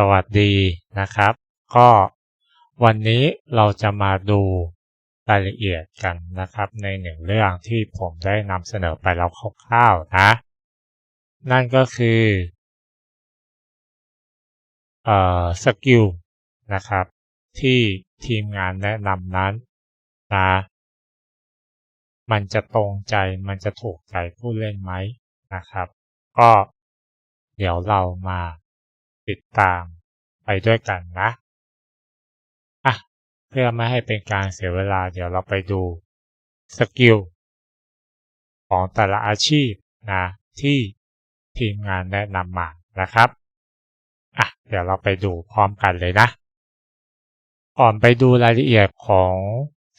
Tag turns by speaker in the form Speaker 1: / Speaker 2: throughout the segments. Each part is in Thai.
Speaker 1: สวัสดีนะครับ ก็วันนี้เราจะมาดูรายละเอียดกันนะครับในหนึ่งเรื่องที่ผมได้นำเสนอไปแล้วคร่าวๆนะ นั่นก็คือเอ่อสกิลนะครับ ที่ทีมงานแนะนำนั้นนะมันจะตรงใจมันจะถูกใจผู้เล่นไหมนะครับ ก็เดี๋ยวเรามา ติดตามไปด้วยกันนะอะเพื่อไม่ให้เป็นการเสียเวลาเดี๋ยวเราไปดูสกิลของแต่ละอาชีพนะที่ทีมงานแนะนำมานะครับอะเดี๋ยวเราไปดูพร้อมกันเลยนะก่อนไปดูรายละเอียดของ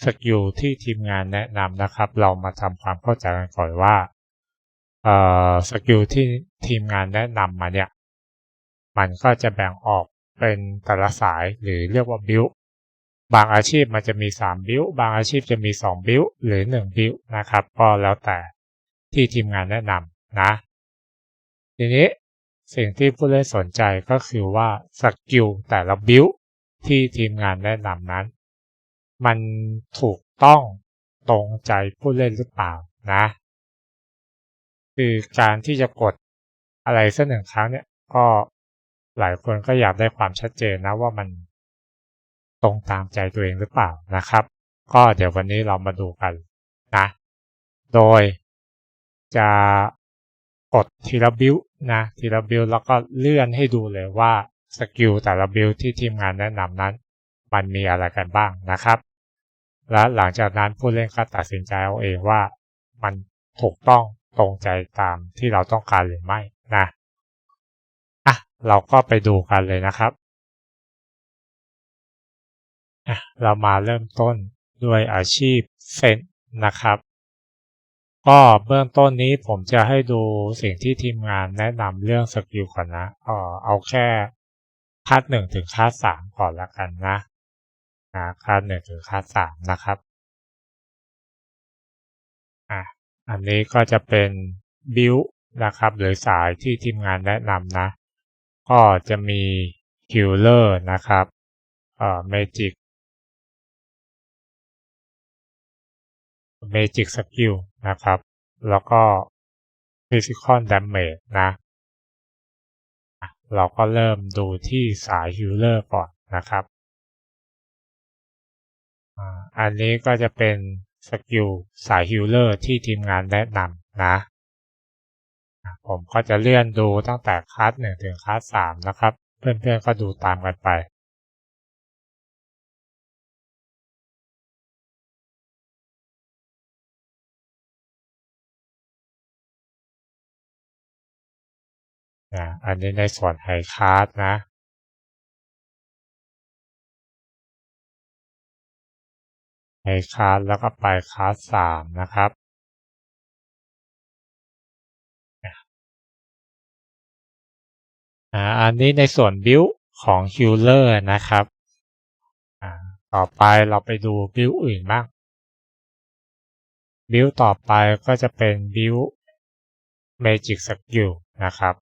Speaker 1: สกิลที่ทีมงานแนะนำนะครับ เรามาทำความเข้าใจกันก่อนว่าสกิลที่ทีมงานแนะนำมาเนี่ย มันก็จะแบ่งออกเป็นแต่ละสายหรือเรียกว่าบิลบางอาชีพมันจะมี 3 บิลบางอาชีพจะมี 2 บิลหรือ 1 บิลนะครับ ก็แล้วแต่ที่ทีมงานแนะนำนะ ทีนี้สิ่งที่ผู้เล่นสนใจก็คือว่าสกิลแต่ละบิลที่ทีมงานแนะนำนั้น มันถูกต้องตรงใจผู้เล่นหรือเปล่านะ คือการที่จะกดอะไรสักหนึ่งครั้งเนี่ยก็ หลายคนก็อยากได้ความชัดเจนนะว่ามันตรงตามใจตัวเองหรือเปล่านะครับ ก็เดี๋ยววันนี้เรามาดูกันนะ โดยจะกดทีละบิวนะทีละบิวแล้วก็เลื่อนให้ดูเลยว่าสกิลแต่ละบิวที่ทีมงานแนะนำนั้น มันมีอะไรกันบ้างนะครับ และหลังจากนั้นผู้เล่นก็ตัดสินใจเอาเองว่ามันถูกต้องตรงใจตามที่เราต้องการหรือไม่นะอะ เราก็ไปดูกันเลยนะครับ เรามาเริ่มต้นด้วยอาชีพเซนนะครับ ก็เบื้องต้นนี้ผมจะให้ดูสิ่งที่ทีมงานแนะนำเรื่องสกิลก่อนนะเออเอาแค่คัดหนึ่งถึงคัดสามก่อนละกันนะนะคัดหนึ่งถึงคัดสามนะครับอะอันนี้ก็จะเป็นบิลนะครับหรือสายที่ทีมงานแนะนำนะ ก็จะมีคิลเลอร์นะครับเอ่อเมจิกเมจิกสกิลนะครับ แล้วก็ฟิสิคอลดามเมจนะ เราก็เริ่มดูที่สายฮิลเลอร์ก่อนนะครับ อันนี้ก็จะเป็นสกิลสายฮิลเลอร์ที่ทีมงานแนะนำนะ ผมก็จะเลื่อนดูตั้งแต่คัสหนึ่งถึงคัสสามนะครับ เพื่อนๆก็ดูตามกันไปนะอันนี้ในส่วนไฮคาสนะไฮคาสแล้วก็ไปคาสสามนะครับ อันนี้ในส่วนบิลของฮิลเลอร์นะครับ ต่อไปเราไปดูบิลอื่นบ้างบิลต่อไปก็จะเป็นบิลเมจิกสกิลนะครับ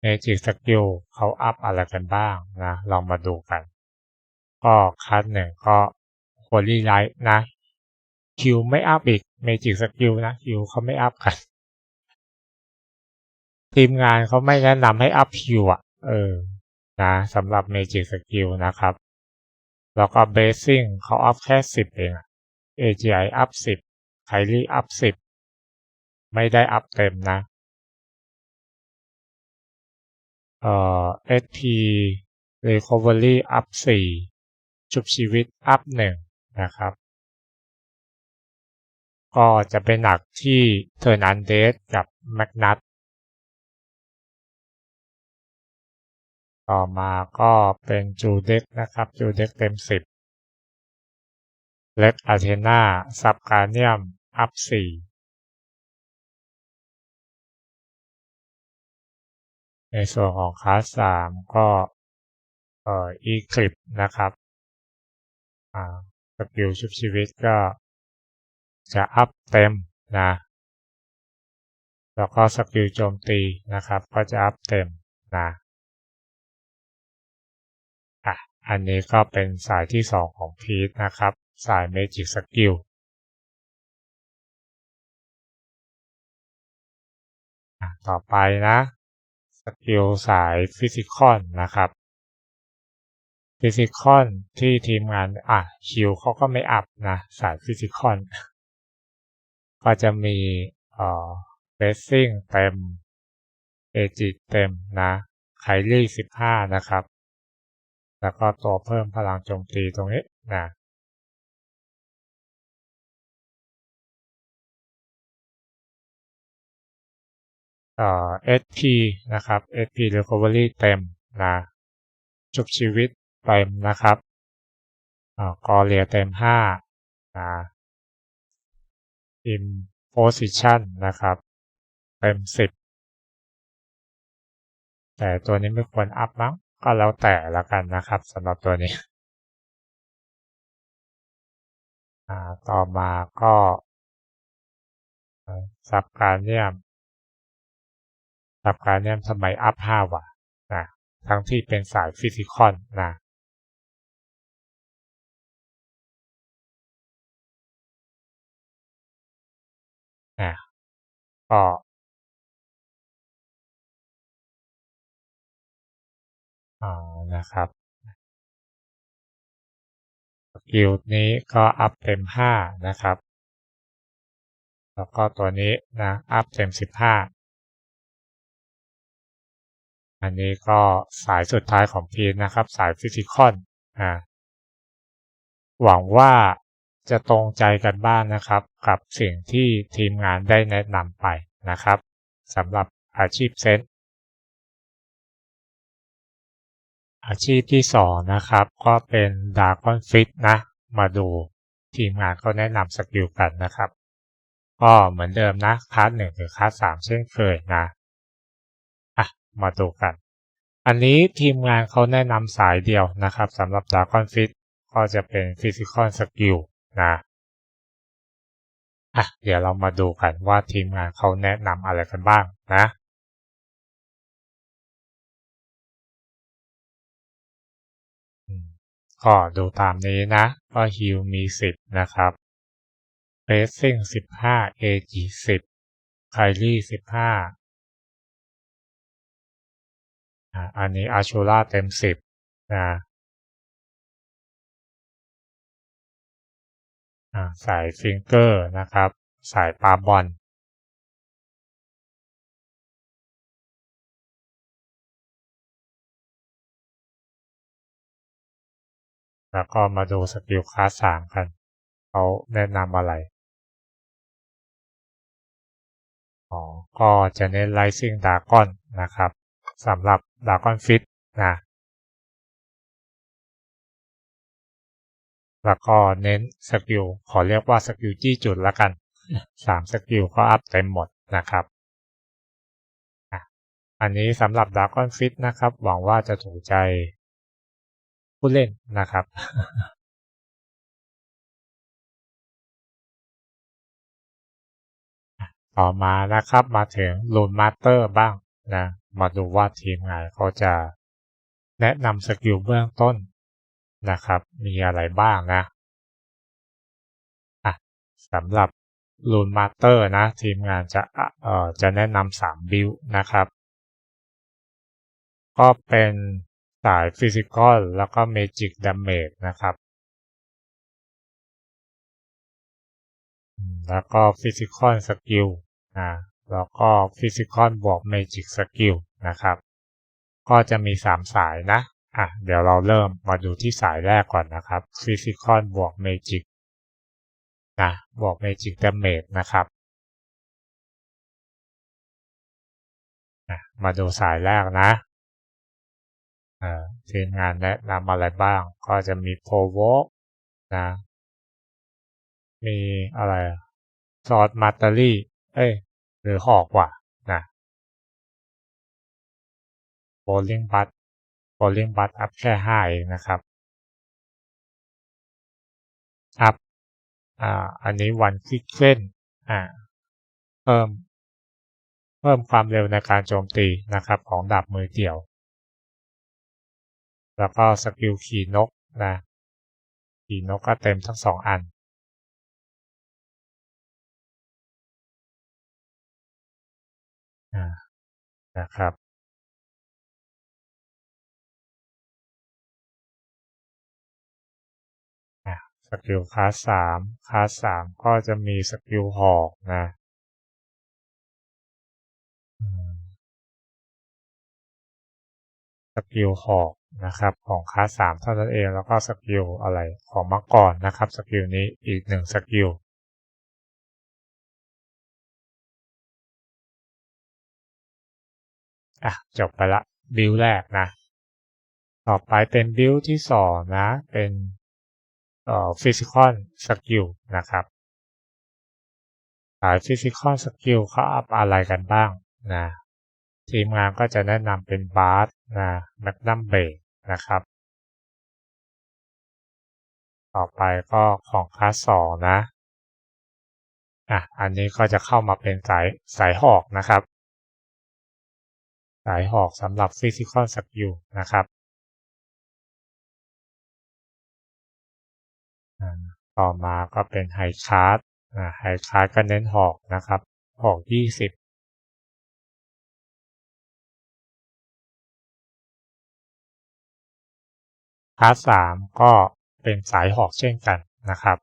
Speaker 1: เมจิกสกิลเขาอัพอะไรกันบ้างนะ ลองมาดูกัน ก็คัสหนึ่งก็โฮลี่ไลท์นะคิวไม่อัพอีกเมจิกสกิลนะคิวเขาไม่อัพกัน ทีมงานเขาไม่แนะนำให้อัพคิวอะ เออ นะสำหรับเมจิกสกิลนะครับ แล้วก็เบสซิ่งเขาอัพแค่สิบเอง AGI อัพสิบไคลี่อัพสิบไม่ได้อัพเต็มนะ เอ่อ SP Recovery up 4ชุบชีวิต up 1นะครับ ก็จะเป็นหนักที่เทอร์นันเดสกับแมกนัต ต่อมาก็เป็นจูเด็กนะครับจูเด็กเต็ม 10 เล็กอาเทนาซับกาเนียม อัพ 4 ในส่วนของคลาสสามก็เอ่ออีคลิปนะครับอ่าสกิลชุบชีวิตก็จะอัพเต็มนะแล้วก็สกิลโจมตีนะครับ ก็จะอัพเต็มนะ อันนี้ก็เป็นสายที่ 2 ของพีทนะครับ สาย Magic Skill ต่อไปนะสกิลสายฟิสิกอลนะครับฟิสิกอลที่ทีมงานอะคิวเขาก็ไม่อัพนะ สายฟิสิกอลก็จะมีเอ่อเบสซิ่งเต็มเอจิเต็มนะไคลี่สิบห้านะครับ แล้วก็ตัวเพิ่มพลังโจมตีตรงนี้นะเอ่อ SP นะครับ SP Recovery เต็มนะชุบชีวิตเต็มนะครับอ่ากอเรียเต็มห้านะ Imposition นะครับเต็มสิบแต่ตัวนี้ไม่ควรอัพมั้ง ก็แล้วแต่ละกันนะครับสำหรับตัวนี้ต่อมาก็สับการเนียมสับการเนียมทำไมอัพห้าวะนะทั้งที่เป็นสายฟิสิกอลนะนะก็ อ่านะครับสกิลนี้ก็อัพเต็มห้านะครับ แล้วก็ตัวนี้นะอัพเต็มสิบห้าอันนี้ก็สายสุดท้ายของพีนะครับ สายฟิสิกอลอ่าหวังว่าจะตรงใจกันบ้างนนะครับ กับสิ่งที่ทีมงานได้แนะนำไปนะครับสำหรับอาชีพเซน อาชีพที่สองนะครับ ก็เป็นดาร์กอนฟิตนะ มาดูทีมงานเขาแนะนำสกิลกันนะครับ ก็เหมือนเดิมนะคลาสหนึ่งหรือคลาสสามเช่นเคยนะอะมาดูกัน อันนี้ทีมงานเขาแนะนำสายเดียวนะครับสำหรับดาร์กอนฟิตก็จะเป็นฟิสิกอลสกิลนะอะเดี๋ยวเรามาดูกันว่าทีมงานเขาแนะนำอะไรกันบ้างนะ ก็ดูตามนี้นะก็ฮิลมี 10 นะครับเ a สซิ่ง15 AG 10ไคลี่15 อันนี้อาชูล่าเต็ม 10 นะสายฟิงเกอร์นะครับ สายปาบอล แล้วก็มาดูสกิลคลาสสามกันเขาแนะนำอะไรอ๋อก็จะเน้นไลซิ่งดากอนนะครับสำหรับดากอนฟิตนะแล้วก็เน้นสกิลขอเรียกว่าสกิลจี้จุดละกันสามสกิลก็อัพเต็มหมดนะครับอันนี้สำหรับดากอนฟิตนะครับ หวังว่าจะถูกใจ ผู้เล่นนะครับต่อมานะครับมาถึงลูนมาสเตอร์บ้างนะมาดูว่าทีมงานเขาจะแนะนำสกิลเบื้องต้นนะครับ มีอะไรบ้างนะสำหรับลูนมาสเตอร์นะ ทีมงานจะเอ่อจะแนะนำสามบิลนะครับ ก็เป็น สายฟิสิกอลแล้วก็เมจิกดาเมจนะครับ แล้วก็ฟิสิกอลสกิลนะแล้วก็ฟิสิกอลบวกเมจิกสกิลนะครับ ก็จะมี 3 สายนะอะเดี๋ยวเราเริ่มมาดูที่สายแรกก่อนนะครับฟิสิกอลบวกเมจิกนะบวกเมจิกดาเมจนะครับมาดูสายแรกนะ ทีมงานแนะนำอะไรบ้าง ก็จะมีโพวกนะ มีอะไรซอสมาตารี่เอ้ย หรือหอกว่านะโบลิ่งบัตโบลิ่งบัตอัพแค่ห้าเองนะครับ อัพอ่า อันนี้วันคลิกเล่นอ่า เพิ่ม เพิ่มความเร็วในการโจมตีนะครับ ของดาบมือเดี่ยว แล้วก็สกิลขี่นกนะขี่นกก็เต็มทั้งสองอัน นะครับ สกิลคลาสสามคลาสสามก็จะมีสกิลหอกนะสกิลหอก นะครับของคลาสสามเท่านั้นเองแล้วก็สกิลอะไรของมังกรนะครับสกิลนี้อีกหนึ่งสกิลอะจบไปละบิลแรกนะ ต่อไปเป็นบิลที่สองนะเป็นเอ่อฟิสิกอลสกิลนะครับสายฟิสิกอลสกิลเขาอัพอะไรกันบ้างนะทีมงานก็จะแนะนำเป็นบาร์สนะแมกนัมเบร นะครับ ต่อไปก็ของคลาสสองนะอะอันนี้ก็จะเข้ามาเป็นสายสายหอกนะครับ สายหอกสำหรับฟิสิกอลสกิลนะครับต่อมาก็เป็นไฮชาร์ตไฮชาร์ตก็เน้นหอกนะครับ หอก 20 พาร์ทสามก็เป็นสายหอกเช่นกันนะครับ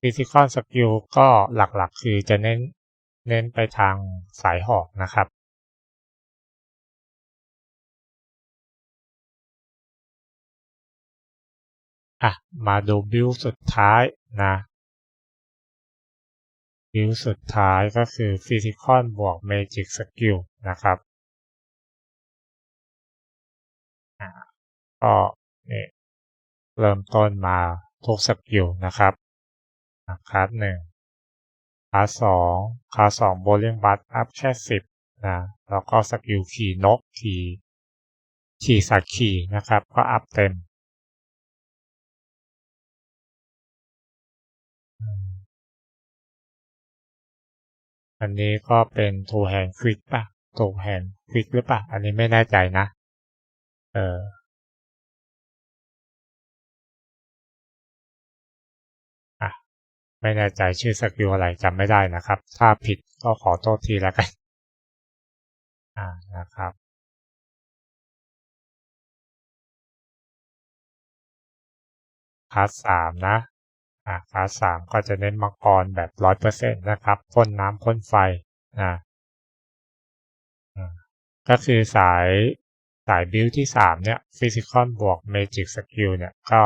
Speaker 1: ฟิสิกอลสกิลก็หลักๆ คือจะเน้นเน้นไปทางสายหอกนะครับ อะ มาดูบิลสุดท้ายนะบิลสุดท้ายก็คือฟิสิกอลบวกเมจิกสกิลนะครับ ก็นี่เริ่มต้นมาทุกสกิลนะครับคลาสหนึ่งคลาสสองคลาสสองโบลิ่งบัตอัพแค่สิบนะแล้วก็สกิลขี่นกขี่ขี่สัตว์ขี่นะครับ ก็อัพเต็มอันนี้ก็เป็นทูแฮนควิกป่ะทูแฮนควิกหรือป่ะ อันนี้ไม่แน่ใจนะ เออ ไม่แน่ใจชื่อสกิลอะไรจำไม่ได้นะครับ ถ้าผิดก็ขอโทษทีแล้วกัน อ่านะครับพาร์ทสามนะอ่าคลาสสามก็จะเน้นมังกรแบบร้อยเปอร์เซ็นต์นะครับพ่นน้ำพ่นไฟนะก็คือสายสายบิลที่สามเนี่ยฟิสิกอลบวกเมจิกสกิลเนี่ยก็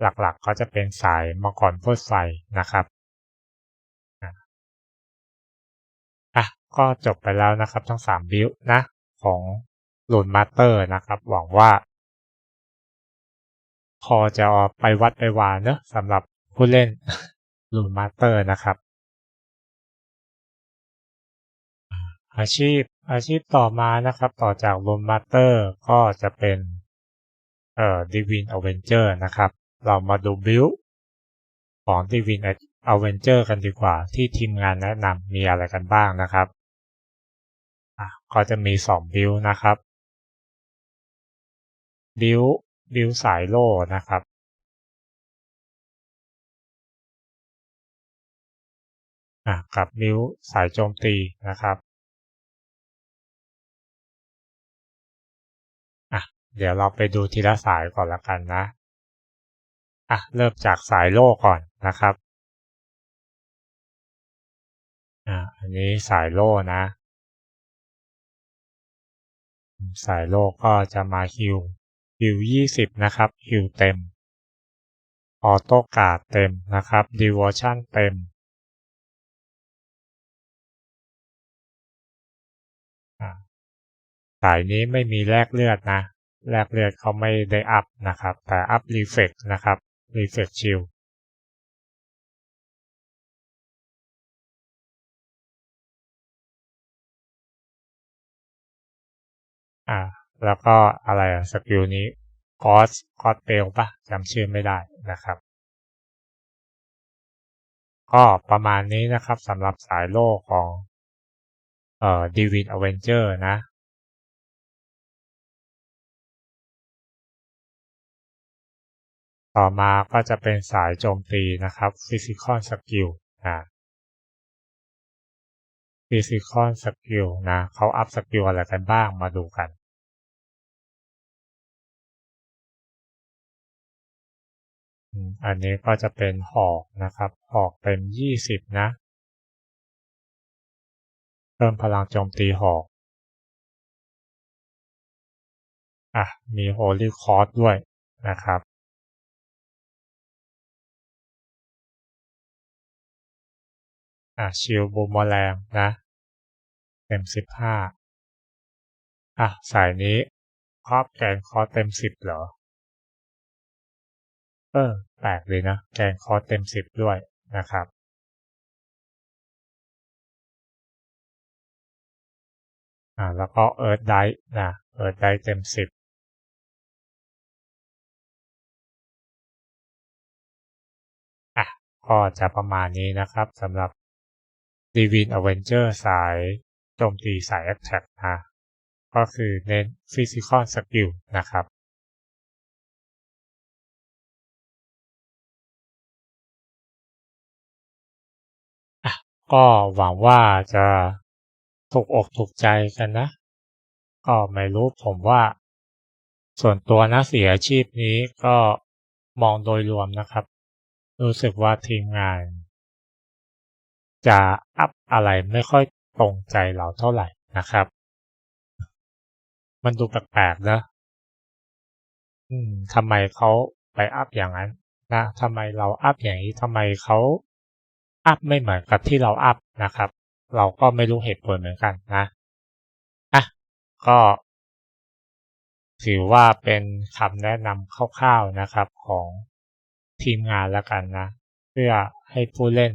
Speaker 1: หลักๆก็จะเป็นสายมังกรพ่นไฟนะครับอะก็จบไปแล้วนะครับทั้งสามบิลนะของลุนมาสเตอร์นะครับ หวังว่า พอจะไปวัดไปวานเนอะสำหรับผู้เล่นลูนมาสเตอร์นะครับ อาชีพอาชีพต่อมานะครับ ต่อจากลูนมาสเตอร์ก็จะเป็นเอ่อดิวินอเวนเจอร์นะครับ เรามาดูบิลของดิวินอเวนเจอร์กันดีกว่า ที่ทีมงานแนะนำมีอะไรกันบ้างนะครับก็จะมี 2 บิลนะครับ บิลบิลสายโล่นะครับ กับบิลสายโจมตีนะครับเดี๋ยวเราไปดูทีละสายก่อนละกันนะ อะเริ่มจากสายโล่ก่อนนะครับอะอันนี้สายโล่นะ สายโล่ก็จะมาฮิวฮิว20นะครับฮิวเต็มออโต้การ์ดเต็มนะครับดีวอชั่นเต็มสายนี้ไม่มีแลกเลือดนะ แลกเลือดเขาไม่ได้อัพนะครับ แต่อัพรีเฟกนะครับ รีเฟกชิลอ่า แล้วก็อะไรสกิลนี้คอสคอสเปลปะจำชื่อไม่ได้นะครับ ก็ประมาณนี้นะครับสำหรับสายโลกของเอ่อดีวินอเวนเจอร์นะ ต่อมาก็จะเป็นสายโจมตีนะครับ Physical Skill นะ Physical Skill นะเขาอัพสกิลอะไรกันบ้างมาดูกัน อันนี้ก็จะเป็นหอกนะครับหอกเต็ม20นะ เพิ่มพลังโจมตีหอกอะมี Holy Cross ด้วยนะครับ อะชิลบูมแลงนะ เต็ม15อะ สายนี้ครอบแกนคอเต็ม10เหรอ เออ แปลกเลยนะ แกนคอเต็ม10ด้วยนะครับอ่าแล้วก็เอิร์ธไดนะเอิร์ธไดเต็ม10อะก็จะประมาณนี้นะครับสำหรับ Divine Avenger สายโจมตีสาย Attack นะก็คือเน้น Physical Skill นะครับ ก็หวังว่าจะถูกอกถูกใจกันนะ ก็ไม่รู้ผมว่า ส่วนตัวนะเสียอาชีพนี้ก็มองโดยรวมนะครับ รู้สึกว่าทีมงาน จะอัพอะไรไม่ค่อยตรงใจเราเท่าไหร่นะครับ มันดูแปลกๆนะอืมทำไมเขาไปอัพอย่างนั้นนะทำไมเราอัพอย่างนี้ทำไมเขาอัพไม่เหมือนกับที่เราอัพนะครับ เราก็ไม่รู้เหตุผลเหมือนกันนะอะก็ ถือว่าเป็นคำแนะนำคร่าวๆนะครับของทีมงานแล้วกันนะ เพื่อให้ผู้เล่น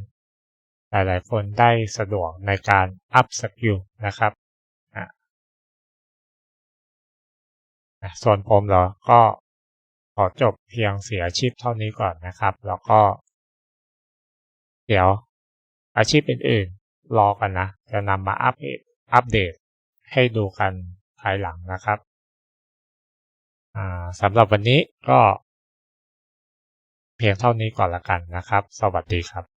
Speaker 1: หลายๆคนได้สะดวกในการอัพสกิลนะครับส่วนผมเหรอ ก็ขอจบเพียงเสียอาชีพเท่านี้ก่อนนะครับ แล้วก็ เดี๋ยวอาชีพอื่นๆ รอกันนะ จะนำมาอัปอัปเดตให้ดูกันภายหลังนะครับสำหรับวันนี้ก็ เพียงเท่านี้ก่อนละกันนะครับ สวัสดีครับ